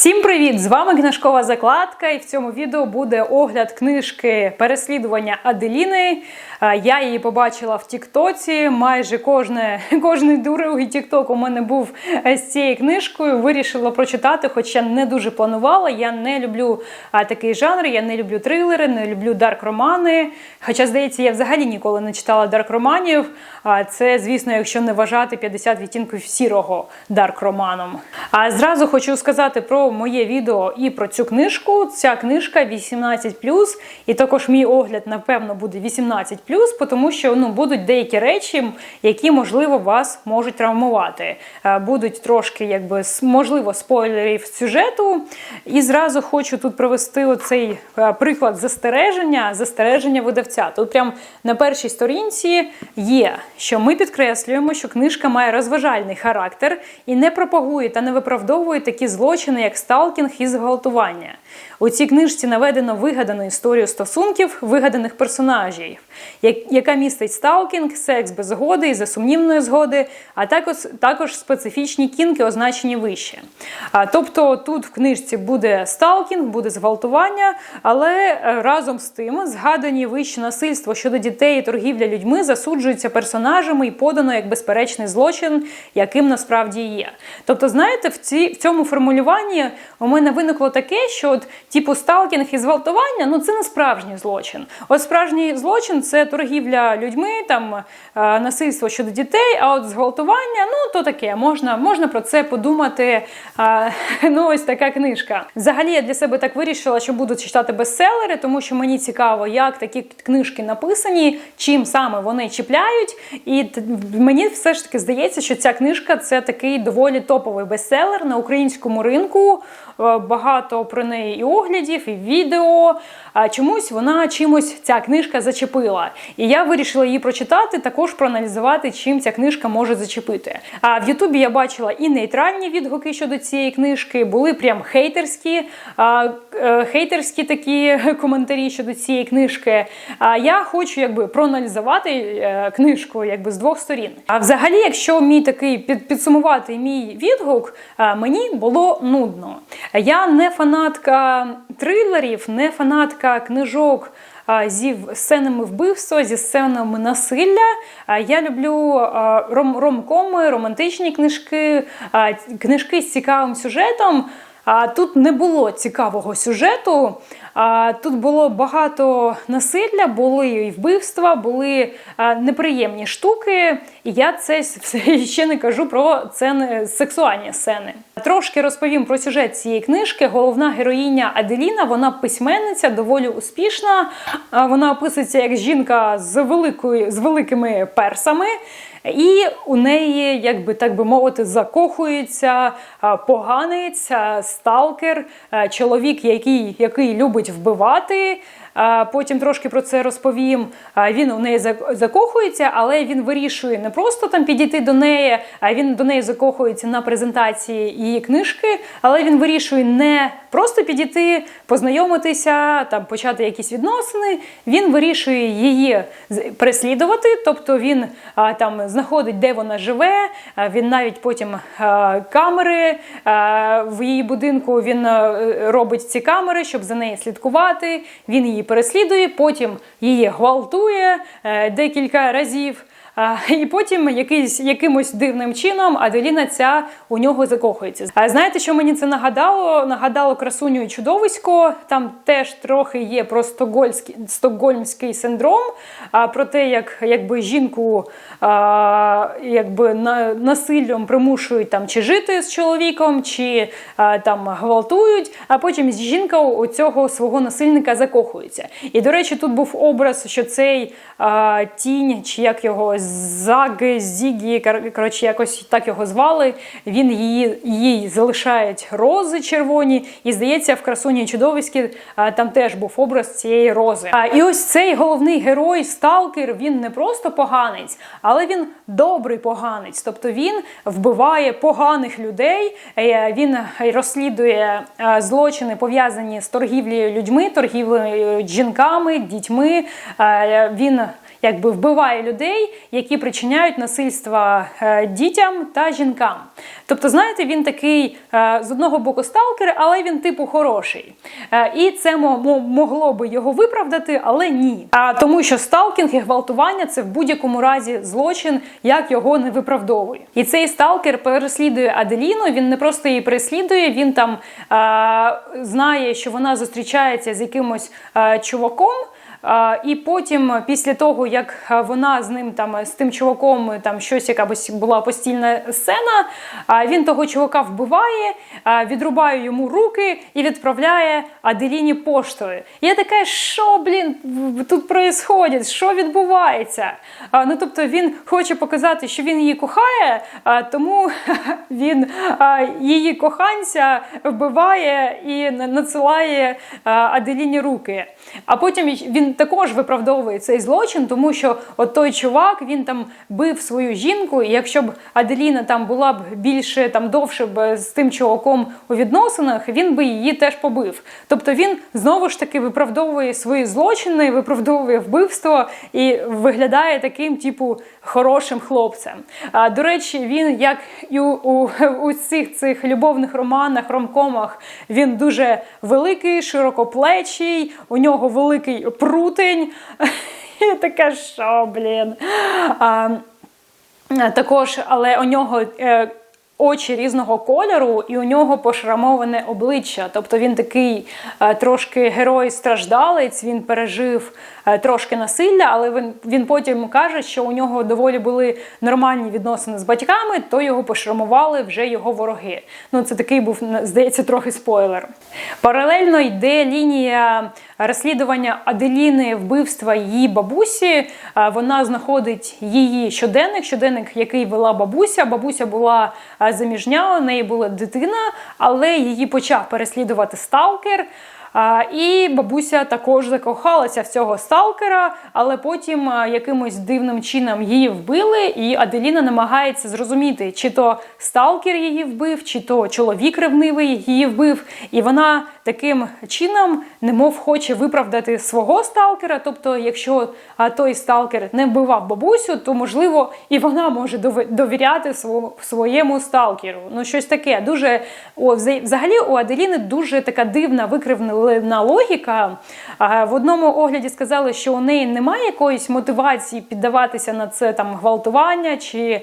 Всім привіт! З вами книжкова закладка, і в цьому відео буде огляд книжки Переслідування Аделіни. Я її побачила в Тіктоці. Майже кожне, кожний другий Тікток у мене був е, з цією книжкою. Вирішила прочитати, хоча не дуже планувала. Я не люблю такий жанр, я не люблю трилери, не люблю дарк-романи. Хоча, здається, я взагалі ніколи не читала дарк-романів. Це, звісно, якщо не вважати 50 відтінків сірого дарк-романом. А зразу хочу сказати про моє відео і про цю книжку. Ця книжка 18+, і також мій огляд, напевно, буде 18+, тому що ну, будуть деякі речі, які, можливо, вас можуть травмувати. Е, Будуть трошки, якби, можливо, спойлерів сюжету. І зразу хочу тут привести оцей е, приклад застереження, застереження видавця. Тут прям на першій сторінці є, що ми підкреслюємо, що книжка має розважальний характер і не пропагує та не виправдовує такі злочини, як сталкінг і зґвалтування. У цій книжці наведено вигадану історію стосунків вигаданих персонажів, як- яка містить сталкінг, секс без згоди і за сумнівної згоди, а також, також специфічні кінки, означені вище. А, тобто тут в книжці буде сталкінг, буде зґвалтування, але е, разом з тим згадані вище насильство щодо дітей і торгівля людьми засуджуються персонажами і подано як безперечний злочин, яким насправді є. Тобто, знаєте, в, ці, в цьому формулюванні у мене виникло таке, що от, типу сталкінг і зґвалтування ну це не справжній злочин. От справжній злочин це торгівля людьми, там е, насильство щодо дітей, а от зґвалтування, ну то таке, можна, можна про це подумати. Е, ну, ось така книжка. Взагалі я для себе так вирішила, що буду читати бестселери, тому що мені цікаво, як такі книжки написані, чим саме вони чіпляють. І мені все ж таки здається, що ця книжка це такий доволі топовий бестселер на українському ринку. Е, Багато про неї і оглядів, і відео. А чомусь вона чимось ця книжка зачепила. І я вирішила її прочитати, також проаналізувати, чим ця книжка може зачепити. А в Ютубі я бачила і нейтральні відгуки щодо цієї книжки, були прям хейтерські, е, хейтерські такі коментарі щодо цієї книжки. А я хочу якби проаналізувати е, книжку якби з двох сторін. А взагалі, якщо мій такий під, підсумувати мій відгук, мені було нудно. Я не фанатка трилерів, не фанатка книжок. Зі сценами вбивства, зі сценами насилля. Я люблю ром- ромкоми, романтичні книжки, книжки з цікавим сюжетом. А тут не було цікавого сюжету. Тут було багато насилля, були і вбивства, були неприємні штуки. І я це ще не кажу про сцени, сексуальні сцени. Трошки розповім про сюжет цієї книжки. Головна героїня Аделіна, вона письменниця, доволі успішна. Вона описується як жінка з великою з великими персами. І у неї, як би так би мовити, закохується поганець, сталкер, чоловік, який, який любить вбивати. Потім трошки про це розповім. Він у неї закохується, але він вирішує не просто там підійти до неї, а він до неї закохується на презентації її книжки, але він вирішує не просто підійти, познайомитися, там почати якісь відносини. Він вирішує її переслідувати, тобто він там знаходить, де вона живе. Він навіть потім камери в її будинку він робить ці камери, щоб за нею слідкувати. Він її переслідує, потім її гвалтує е, декілька разів. І потім якийсь, якимось дивним чином Аделіна ця у нього закохується. А знаєте, що мені це нагадало? Нагадало красуню і чудовисько. Там теж трохи є про стокгольський, стокгольмський синдром, а, про те, як якби жінку а, якби на, насиллям примушують там чи жити з чоловіком, чи а, там гвалтують, а потім жінка у цього свого насильника закохується. І до речі, тут був образ, що цей а, тінь, чи як його Заги, Зігі, коротше, якось так його звали. Він її їй залишають рози червоні, і здається, в красуні чудовиські там теж був образ цієї рози. І ось цей головний герой, сталкер, він не просто поганець, але він добрий поганець. Тобто він вбиває поганих людей, е, він розслідує е, злочини пов'язані з торгівлею людьми, торгівлею жінками, дітьми. Е, Він якби вбиває людей, які причиняють насильство е, дітям та жінкам. Тобто, знаєте, він такий е, з одного боку сталкер, але він типу хороший. Е, і це могло би його виправдати, але ні. А тому, що сталкінг і гвалтування це в будь-якому разі злочин, як його не виправдовує. І цей сталкер переслідує Аделіну. Він не просто її переслідує, він там знає, що вона зустрічається з якимось чуваком. І потім, після того, як вона з ним там з тим чуваком там щось якась була постільна сцена, він того чувака вбиває, відрубає йому руки і відправляє Аделіні поштою. Я така, що блін тут происходить? Що відбувається? Ну тобто він хоче показати, що він її кохає, тому він її коханця вбиває і надсилає Аделіні руки. А потім він також виправдовує цей злочин, тому що от той чувак він там бив свою жінку, і якщо б Аделіна там була б більше там довше б з тим чуваком у відносинах, він би її теж побив. Тобто він знову ж таки виправдовує свої злочини, виправдовує вбивство і виглядає таким, типу, хорошим хлопцем. А до речі, він як і у, у, у цих цих любовних романах, ромкомах, він дуже великий, широкоплечий, у нього великий прутень. І таке, що, блін. А, Також, але у нього е, очі різного кольору, і у нього пошрамоване обличчя. Тобто він такий е, трошки герой-страждалець, він пережив е, трошки насилля, але він він потім каже, що у нього доволі були нормальні відносини з батьками, то його пошрамували вже його вороги. Ну, це такий був, здається, трохи спойлер. Паралельно йде лінія розслідування Аделіни вбивства її бабусі. Е, вона знаходить її щоденник, щоденник, який вела бабуся. Бабуся була заміжня, у неї була дитина, але її почав переслідувати сталкер. І бабуся також закохалася в цього сталкера, але потім якимось дивним чином її вбили, і Аделіна намагається зрозуміти, чи то сталкер її вбив, чи то чоловік ревнивий її вбив. І вона таким чином, немов хоче виправдати свого сталкера. Тобто, якщо той сталкер не вбивав бабусю, то можливо і вона може довіряти своєму сталкеру. Ну, щось таке. Дуже взагалі у Аделіни дуже така дивна викривлена логіка. В одному огляді сказали, що у неї немає якоїсь мотивації піддаватися на це там гвалтування чи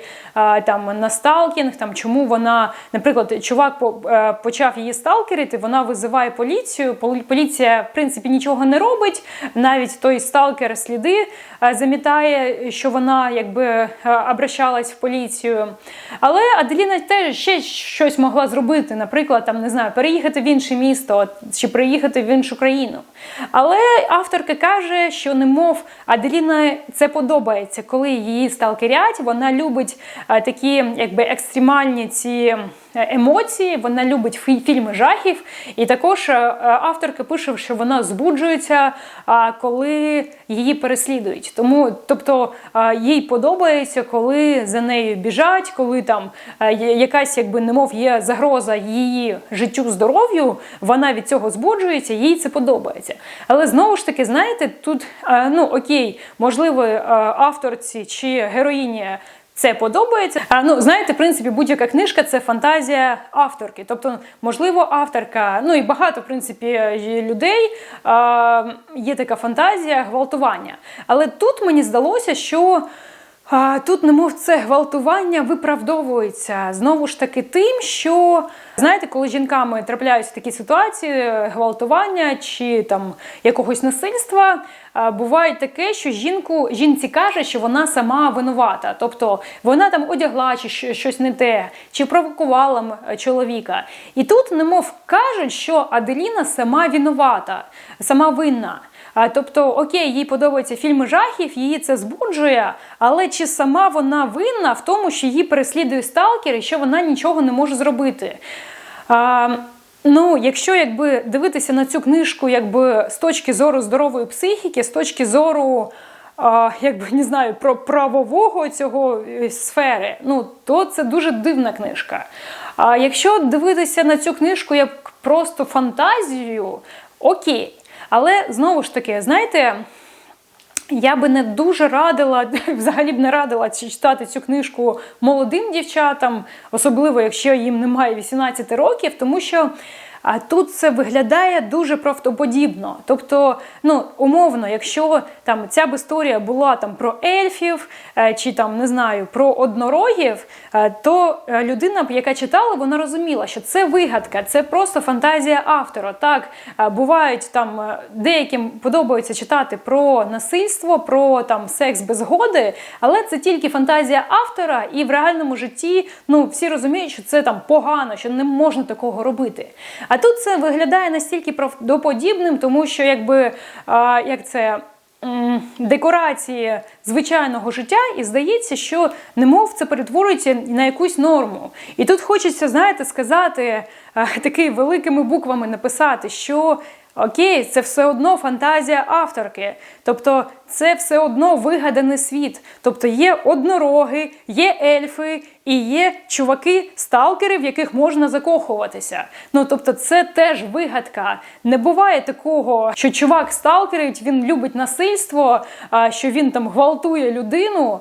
там на сталкінг. Там чому вона, наприклад, чувак е, почав її сталкерити, вона визиває поліцію. Поліція, в принципі, нічого не робить. Навіть той сталкер сліди е, замітає, що вона якби е, обращалась в поліцію. Але Аделіна теж ще щось могла зробити, наприклад, там не знаю, переїхати в інше місто чи приїхати в іншу країну. Але авторка каже, що немов Аделіна це подобається, коли її сталкерять. Вона любить е, такі якби екстремальні ці емоції. Вона любить фільми жахів, і також е, авторка пише, що вона збуджується, коли її переслідують. Тому, тобто, їй подобається, коли за нею біжать, коли там е, якась, якби немов є загроза її життю, здоров'ю. Вона від цього збуджується, їй це подобається. Але знову ж таки, знаєте, тут е, ну окей, можливо, авторці чи героїні це подобається. А ну знаєте, в принципі, будь-яка книжка це фантазія авторки. Тобто, можливо, авторка, ну і багато в принципі людей а, є така фантазія гвалтування. Але тут мені здалося, що. Тут, немов це гвалтування виправдовується знову ж таки тим, що знаєте, коли жінками трапляються такі ситуації, гвалтування чи там якогось насильства, буває таке, що жінку жінці каже, що вона сама винувата, тобто вона там одягла чи щось не те, чи провокувала чоловіка. І тут, немов кажуть, що Аделіна сама винувата, сама винна. Тобто, окей, їй подобаються фільми жахів, її це збуджує, але чи сама вона винна в тому, що її переслідує сталкер і що вона нічого не може зробити? А, Ну, якщо якби дивитися на цю книжку, якби з точки зору здорової психіки, з точки зору. А, якби не знаю про правового цього е, сфери, ну то це дуже дивна книжка. А якщо дивитися на цю книжку як просто фантазію, окей. Але знову ж таки, знаєте, Я би не дуже радила, взагалі б не радила читати цю книжку молодим дівчатам, особливо якщо їм немає 18 років, тому що а тут це виглядає дуже правдоподібно. Тобто, ну умовно, якщо там ця б історія була там про ельфів е, чи там не знаю про однорогів, е, то е, людина, яка читала, вона розуміла, що це вигадка, це просто фантазія автора. Так бувають там деяким подобається читати про насильство, про там секс без згоди, але це тільки фантазія автора, і в реальному житті ну всі розуміють, що це там погано, що не можна такого робити. А а тут це виглядає настільки правдоподібним, тому що якби а, як це. Декорації звичайного життя, і здається, що немов це перетворюється на якусь норму. І тут хочеться, знаєте, сказати таки великими буквами написати, що окей, це все одно фантазія авторки. Тобто це все одно вигаданий світ. Тобто є однороги, є ельфи і є чуваки-сталкери, в яких можна закохуватися. Ну тобто, це теж вигадка. Не буває такого, що чувак сталкерить, він любить насильство, що він там гвалтує людину,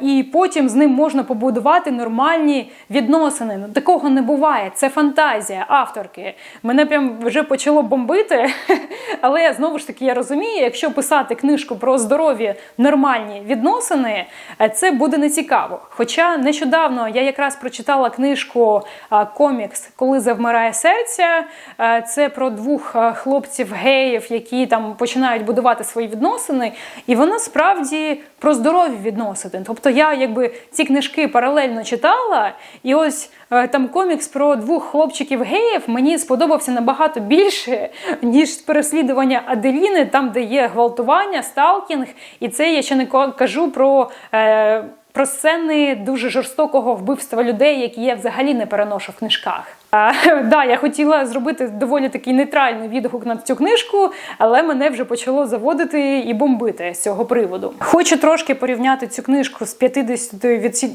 і потім з ним можна побудувати нормальні відносини. Ну такого не буває. Це фантазія авторки. Мене прям вже почало бомбити, але знову ж таки я розумію, якщо писати книжку про здорові нормальні відносини, е, це буде нецікаво. Хоча нещодавно я якраз прочитала книжку е, комікс, коли завмирає серця. Е, це про двох хлопців-геїв, які там починають будувати свої відносини, і вона справді про здорові відносини. Тобто я якби ці книжки паралельно читала, і ось там комікс про двох хлопчиків-геїв мені сподобався набагато більше, ніж переслідування Аделіни, там, де є гвалтування, сталкінг, і це я ще не кажу про. Е, про сцени дуже жорстокого вбивства людей, які я взагалі не переношу в книжках. Да, я хотіла зробити доволі такий нейтральний відгук на цю книжку, але мене вже почало заводити і бомбити з цього приводу. Хочу трошки порівняти цю книжку з 50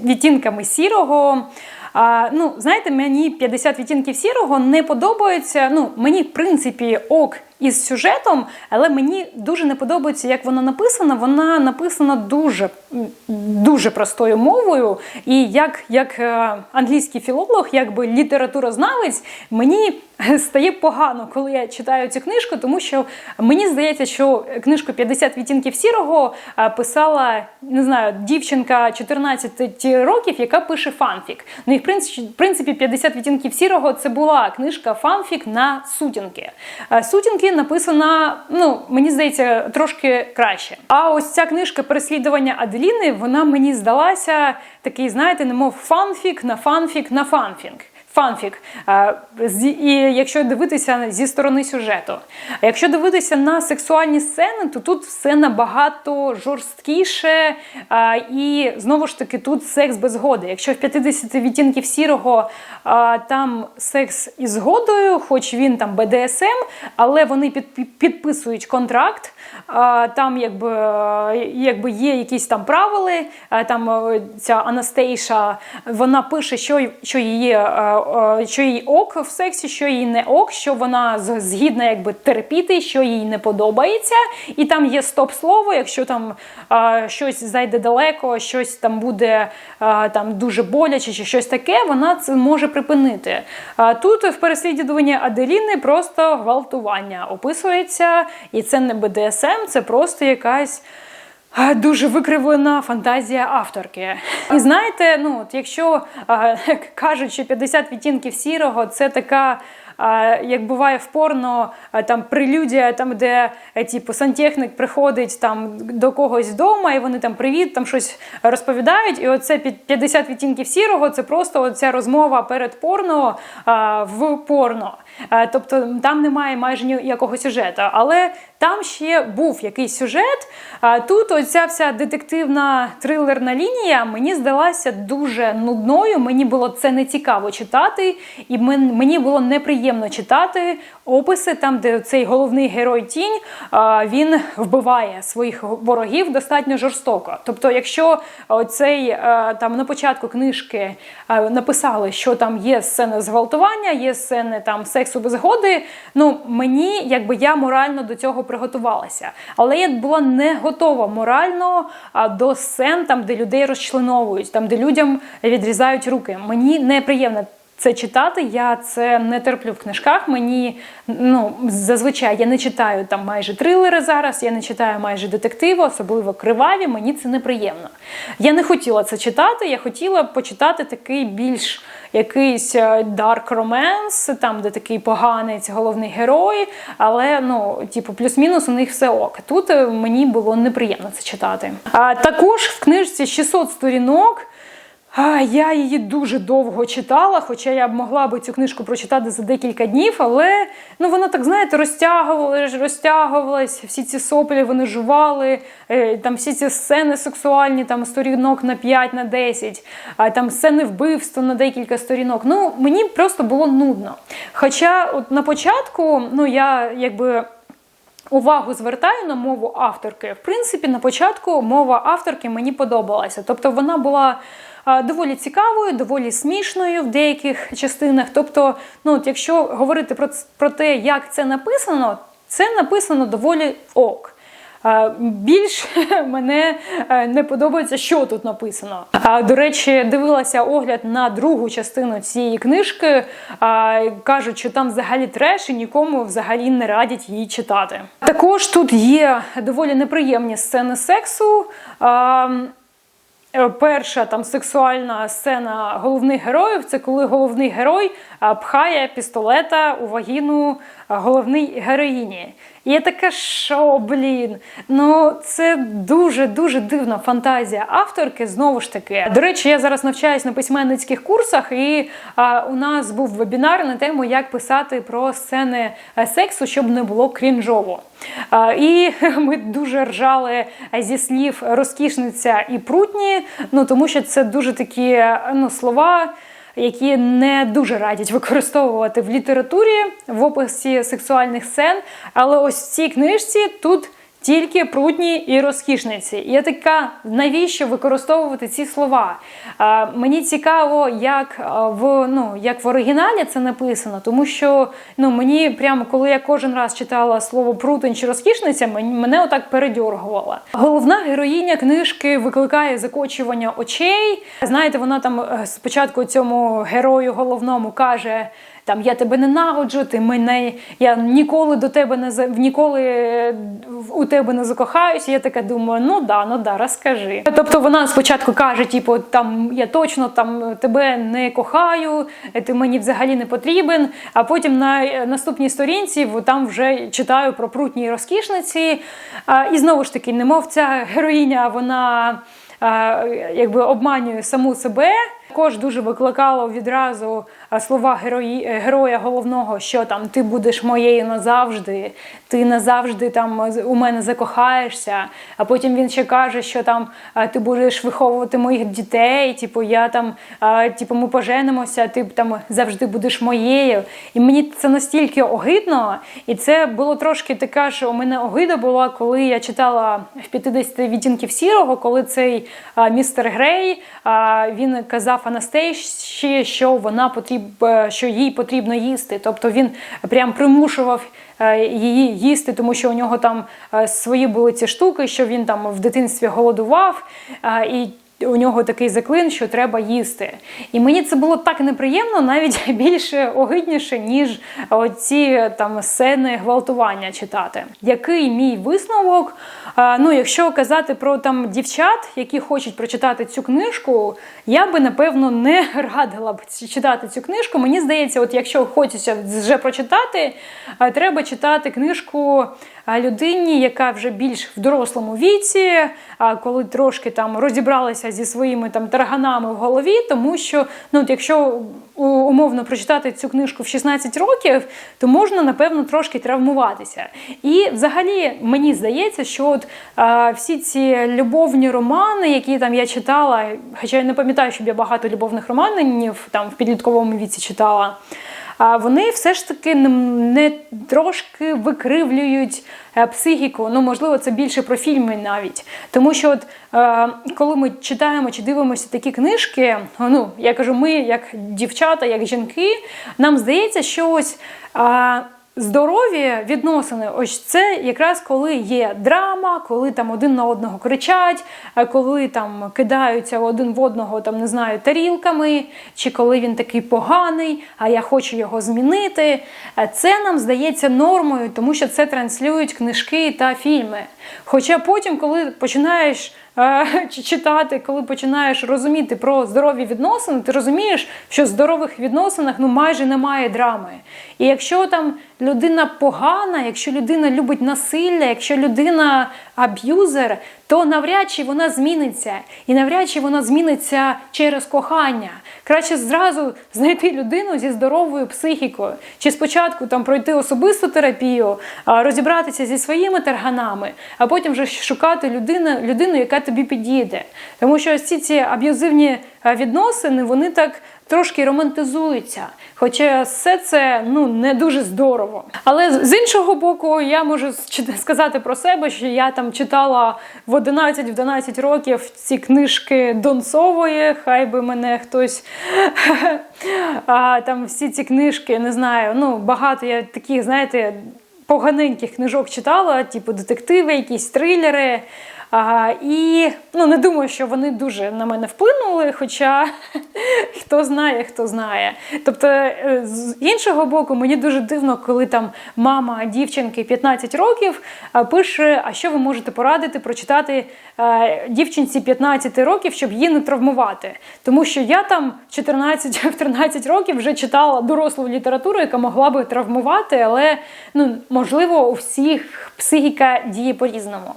відтінками сірого. А, Ну, знаєте, мені 50 відтінків сірого не подобається. Ну, мені, в принципі, ок із сюжетом, але мені дуже не подобається, як вона написана. Вона написана дуже дуже простою мовою. І як як е, англійський філолог, якби літературознавець, мені стає погано, коли я читаю цю книжку, тому що мені здається, що книжку «50 відтінків сірого писала не знаю, дівчинка 14 років, яка пише фанфік. Ну і в принципі 50 відтінків сірого це була книжка фанфік на сутінки. Сутінки написана, ну мені здається, трошки краще. А ось ця книжка переслідування Аделіни, вона мені здалася такий, знаєте, немов фанфік на фанфік на фанфік фанфік. І якщо дивитися зі сторони сюжету. Якщо дивитися на сексуальні сцени, то тут все набагато жорсткіше. І знову ж таки, тут секс без згоди. Якщо в 50 відтінків сірого там секс із згодою, хоч він там БДСМ, але вони підписують контракт. Там якби якби є якісь там правили, там ця Анастейша вона пише, що що її що їй ок в сексі, що їй не ок, що вона згідна якби терпіти, що їй не подобається. І там є стоп-слово, якщо там щось зайде далеко, щось там буде там дуже боляче чи щось таке, вона це може припинити. Тут в переслідуванні Аделіни просто гвалтування описується, і це не БДСМ, це просто якась. Дуже викривлена фантазія авторки. І знаєте, ну от якщо кажуть, що 50 відтінків сірого це така як буває в порно, там прелюдія, там де е, типу, сантехник приходить там до когось вдома, і вони там привіт, там щось розповідають. І оце 50 відтінків сірого це просто оця розмова перед порно в порно. Тобто там немає майже ніякого сюжету. Але там ще був якийсь сюжет. Тут оця вся детективна трилерна лінія мені здалася дуже нудною. Мені було це не цікаво читати, і мені було неприємно неприємно читати описи, там, де цей головний герой тінь він вбиває своїх ворогів достатньо жорстоко. Тобто, якщо цей там на початку книжки написали, що там є сцени зґвалтування, є сцени там сексу без згоди, ну мені якби я морально до цього приготувалася. Але я була не готова морально до сцен, там, де людей розчленовують, там де людям відрізають руки. Мені неприємно це читати. Я це не терплю в книжках. Мені ну зазвичай я не читаю там майже трилери зараз. Я не читаю майже детективи, особливо криваві. Мені це неприємно. Я не хотіла це читати. Я хотіла почитати такий більш якийсь е, dark romance, там де такий поганець, головний герой. Але ну, типу, плюс-мінус у них все ок. Тут е, мені було неприємно це читати. А також в книжці 600 сторінок. Я її дуже довго читала, хоча я б могла би цю книжку прочитати за декілька днів, але ну вона так, знаєте, розтягувалась, розтягувалась, всі ці соплі вони жували, е, там всі ці сцени сексуальні, там сторінок на 5, на 10, а там сцени вбивства на декілька сторінок. Ну, мені просто було нудно. Хоча от на початку, ну я якби. Увагу звертаю на мову авторки. В принципі, на початку мова авторки мені подобалася. Тобто вона була доволі цікавою, доволі смішною в деяких частинах. Тобто, ну от якщо говорити про, про те, як це написано, це написано доволі ок. Більш мене е, не подобається, що тут написано. До речі, дивилася огляд на другу частину цієї книжки. Кажуть, що там взагалі треш і нікому взагалі не радять її читати. Також тут є доволі неприємні сцени сексу. Е, перша там сексуальна сцена головних героїв це коли головний герой пхає пістолета у вагіну головній героїні. Я така, що, блін, ну це дуже-дуже дивна фантазія авторки. Знову ж таки. До речі, я зараз навчаюсь на письменницьких курсах, і а, у нас був вебінар на тему, як писати про сцени е, сексу, щоб не було крінжово. А, і ми дуже ржали зі слів розкішниця і прутні, ну тому що це дуже такі ну, слова які не дуже радять використовувати в літературі в описі сексуальних сцен. Але ось в цій книжці тут тільки прутні і розкішниці. І я така, навіщо використовувати ці слова? А, Мені цікаво, як в ну, як в оригіналі це написано, тому що ну, мені прямо коли я кожен раз читала слово прутень чи розкішниця, мене отак передьоргувало. Головна героїня книжки викликає закочування очей. Знаєте, вона там е, спочатку цьому герою головному каже там я тебе ненавиджу, ти мене, я ніколи до тебе не ніколи у тебе не закохаюся. Я така думаю, ну да, ну да, розкажи. Тобто вона спочатку каже, типу, там я точно там тебе не кохаю, ти мені взагалі не потрібен. А потім на наступній сторінці там вже читаю про прутні розкішниці. І знову ж таки, немов ця героїня, вона якби обманює саму себе. Також дуже викликало відразу слова герої, героя головного, що там ти будеш моєю назавжди, ти назавжди там у мене закохаєшся. А потім він ще каже, що там ти будеш виховувати моїх дітей, типу я там, типу, ми поженимося, ти там завжди будеш моєю. І мені це настільки огидно, і це було трошки таке, що у мене огида була, коли я читала в 50 відтінків сірого, коли цей містер Грей він казав Анастейші, що вона потрібна. Е, що їй потрібно їсти. Тобто він прям примушував е, її їсти, тому що у нього там е, свої були ці штуки, що він там в дитинстві голодував. і у нього такий заклин, що треба їсти. І мені це було так неприємно, навіть більше огидніше, ніж оці там сцени гвалтування читати. Який мій висновок? Ну, якщо казати про там дівчат, які хочуть прочитати цю книжку, я би напевно не радила б читати цю книжку. Мені здається, от якщо хочеться вже прочитати, треба читати книжку людині, яка вже більш в дорослому віці, коли трошки там розібралася зі своїми там тарганами в голові, тому що ну, от якщо умовно прочитати цю книжку в 16 років, то можна напевно трошки травмуватися. І взагалі мені здається, що от всі ці любовні романи, які там я читала, хоча я не пам'ятаю, щоб я багато любовних романів там в підлітковому віці читала. А вони все ж таки не, трошки викривлюють е, психіку. Ну, можливо, це більше про фільми навіть. Тому що, от е, коли ми читаємо чи дивимося такі книжки, ну я кажу, ми, як дівчата, як жінки, нам здається, що ось. Здорові відносини, ось це якраз коли є драма, коли там один на одного кричать, е, коли там кидаються один в одного, там не знаю, тарілками, чи коли він такий поганий, а я хочу його змінити. Е, це нам здається нормою, тому що це транслюють книжки та фільми. Хоча потім, коли починаєш читати, коли починаєш розуміти про здорові відносини, ти розумієш, що в здорових відносинах ну майже немає драми. І якщо там людина погана, якщо людина любить насилля, якщо людина аб'юзер, то навряд чи вона зміниться. І навряд чи вона зміниться через кохання. Краще зразу знайти людину зі здоровою психікою, чи спочатку там пройти особисту терапію, розібратися зі своїми тарганами, а потім вже шукати людину, людину, яка тобі підійде. Тому що ось ці ці аб'юзивні відносини, вони так трошки романтизуються. Хоча все це ну не дуже здорово. Але з іншого боку, я можу сказати про себе, що я там читала в 11-12 років ці книжки Донцової. Хай би мене хтось там всі ці книжки не знаю. Ну багато я таких, знаєте, поганеньких книжок читала, типу детективи, якісь трилери. А, І ну, не думаю, що вони дуже на мене вплинули, хоча хто знає, хто знає. Тобто, е, з іншого боку, мені дуже дивно, коли там мама дівчинки 15 років пише, а що ви можете порадити прочитати дівчинці 15 років, щоб її не травмувати. Тому що я там 14-13 років вже читала дорослу літературу, яка могла би травмувати, але ну, можливо у всіх психіка діє по-різному.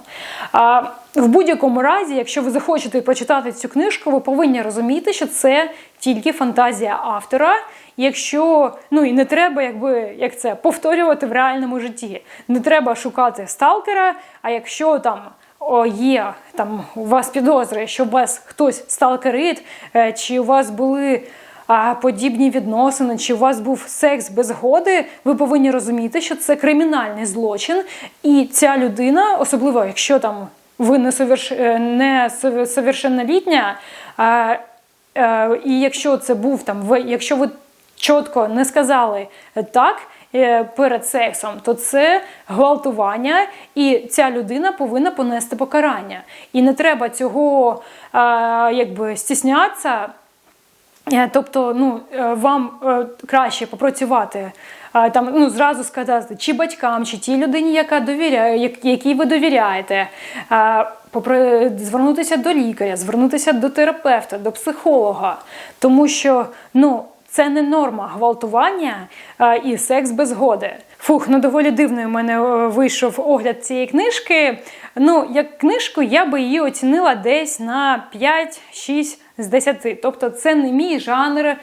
В будь-якому разі, якщо ви захочете прочитати цю книжку, ви повинні розуміти, що це тільки фантазія автора. Якщо ну і не треба, якби як це повторювати в реальному житті, не треба шукати сталкера. А якщо там о, є там у вас підозри, що у вас хтось сталкерит, е, чи у вас були а, подібні відносини, чи у вас був секс без згоди, ви повинні розуміти, що це кримінальний злочин, і ця людина, особливо якщо там ви не. Е, совершеннолітня, а, і якщо це був там, якщо ви чітко не сказали так. Е, перед сексом, то це гвалтування, і ця людина повинна понести покарання. І не треба цього якби стіснятися. Е, тобто, ну вам краще попрацювати там ну зразу сказати, чи батькам, чи тій людині, яка довіряє, якій ви довіряєте. Попри Звернутися до лікаря, звернутися до терапевта, до психолога, тому що ну це не норма гвалтування і секс без згоди. Фух, ну доволі дивною у мене вийшов огляд цієї книжки. Ну, як книжку, я би її оцінила десь на 5-6 з 10. Тобто, це не мій жанр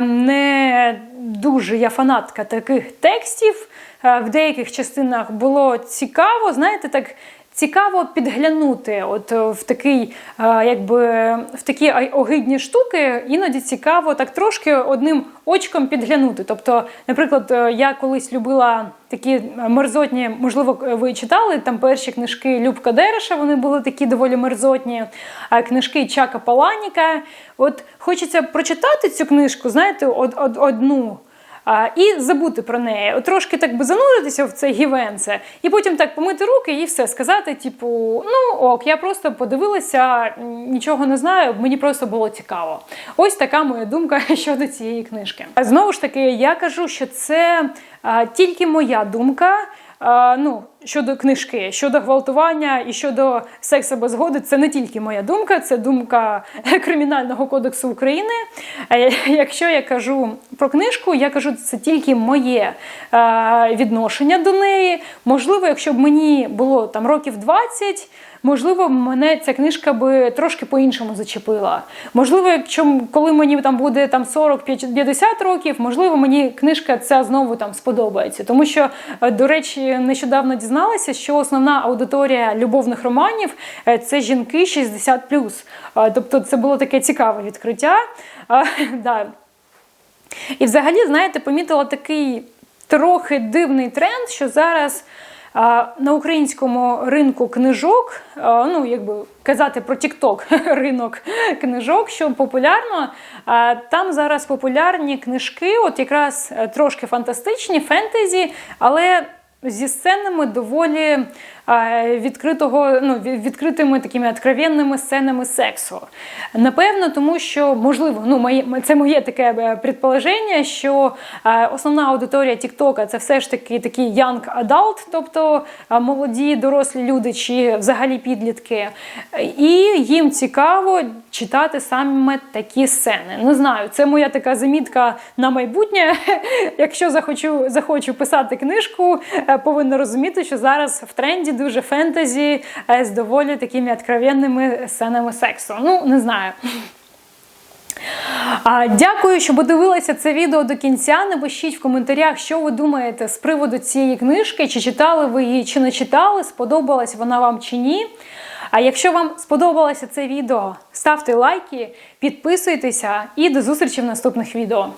не дуже я фанатка таких текстів. В деяких частинах було цікаво, знаєте, так цікаво підглянути от в такий, якби в такі огидні штуки, іноді цікаво так трошки одним очком підглянути. Тобто, наприклад, е, я колись любила такі мерзотні, можливо, ви читали там перші книжки Любка Дереша, вони були такі доволі мерзотні, а книжки Чака Паланіка. От хочеться прочитати цю книжку, знаєте, од, од, одну а, І забути про неї. Трошки так би зануритися в це гівенце, і потім так помити руки і все сказати, типу, ну ок, я просто подивилася, нічого не знаю, мені просто було цікаво. Ось така моя думка щодо цієї книжки. Знову ж таки, я кажу, що це а, тільки моя думка ну, щодо книжки, щодо гвалтування і щодо сексу без згоди, це не тільки моя думка, це думка Кримінального кодексу України. Якщо я кажу про книжку, я кажу, це тільки моє відношення до неї. Можливо, якщо б мені було там років 20, можливо, мене ця книжка би трошки по-іншому зачепила. Можливо, якщо коли мені там буде там 40-50 років, можливо, мені книжка ця знову там сподобається. Тому що, е, до речі, нещодавно дізналася, що основна аудиторія любовних романів е, це жінки 60+. Тобто, це було таке цікаве відкриття. І взагалі, знаєте, помітила такий трохи дивний тренд, що зараз на українському ринку книжок, ну якби казати про TikTok, ринок книжок, що популярно, там зараз популярні книжки, от якраз е, трошки фантастичні, фентезі, але зі сценами доволі відкритого, ну, відкритими такими откровенними сценами сексу. Напевно, тому що, можливо, ну, моє, це моє таке е, предположення, що е, основна аудиторія TikTok це все ж таки такий young adult, тобто е, молоді дорослі люди чи взагалі підлітки. І їм цікаво читати саме такі сцени. Не знаю, це моя така замітка на майбутнє. Якщо захочу, захочу писати книжку, е, повинна розуміти, що зараз в тренді дуже фентезі з доволі такими откровенними сценами сексу. Ну, не знаю. Дякую, що подивилися це відео до кінця. Напишіть в коментарях, що ви думаєте з приводу цієї книжки, чи читали ви її, чи не читали, сподобалась вона вам чи ні. А якщо вам сподобалося це відео, ставте лайки, підписуйтеся і до зустрічі в наступних відео.